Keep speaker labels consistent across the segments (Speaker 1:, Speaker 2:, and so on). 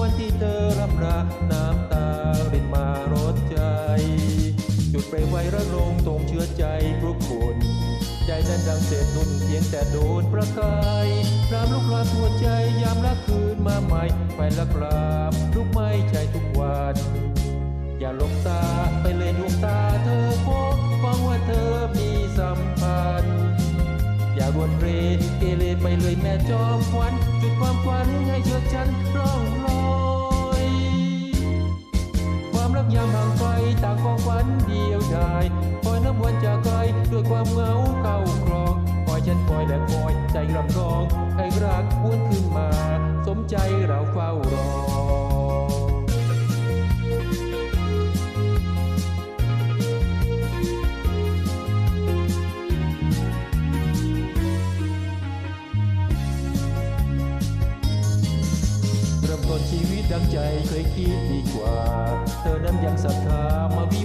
Speaker 1: วันที่เธอรับราน้ำตารินมารดใจ จุดไปไว้ระลงตรงเชื้อใจทุกคนใจนั้นดังเศษนุ่นเพียงแต่โดนประกายรามลุกลามหัวใจยามรักคืนมาใหม่ไฟละกรามลุกไหม้ใจทุกวันอย่าหลบตาไปเลยดวงตาเธอพบฟังว่าเธอมีสัมพันธ์อย่ารวนเรเกเรไปเลยแม่จอมขวัญจุดความฝันให้เชื่อฉันร วันเดียวดายคอยน้ำวันจากไกลด้วยความเหงาเก่าครองคอยฉันคอยและคอยใจรำร้องให้รักวนขึ้นมา สมใจเราเฝ้ารอเริ่มต้นชีวิตดังใจเคยคิดดีกว่า เธอนั้นยังศรัทธามาวิ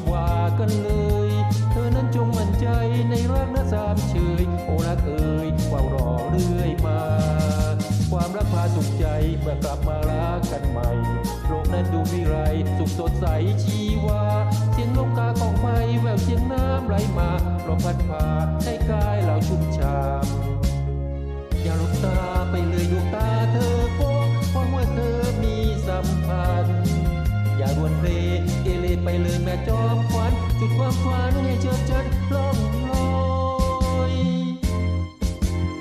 Speaker 1: กันเลย เธอนั้นจงมั่นใจในรักนะสามเชยโอรักเอ่ยเฝ้ารอเรื่อยมา ความรักพาสุขใจเมื่อกลับมารักกันใหม่ โลกนั้นดูวิไรสุขสดใสชีวา เสียงนกกาของไฟแววเสียงน้ำไหลมาลมพัดพาให้กา จุดความฝันให้เชิดชัดล่องลอย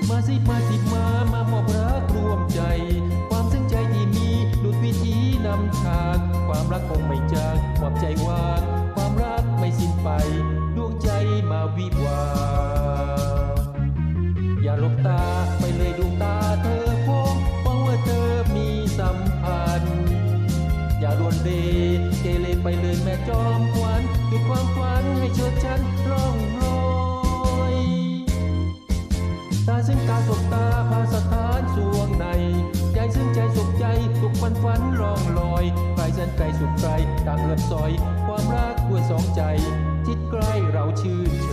Speaker 1: มาสิมาสิมามามอบรักรวมใจ ความซึ้งใจที่มีดุดวิธีนำทางความรักคงไม่จางมอบใจวางความรักไม่สิ้นไป ดวงใจมาวิวา อย่าหลบตาไปเลยดวงตาเธอพงหวังว่าเธอมีสัมพันธ์ อย่ารวนเรเกเรไปเลยแม่จอมขวั ด้วยความฝันให้ชดฉันร่องลอยตาซึ่งตาสบตาพาสถานสวงใน ใจซึ่งใจสบใจสุขฝันฝันร่องลอยไปแสันไกลสุดไกลต่างเลือบซอย ความรักด้วยสองใจ จิตใกล้เราชื่น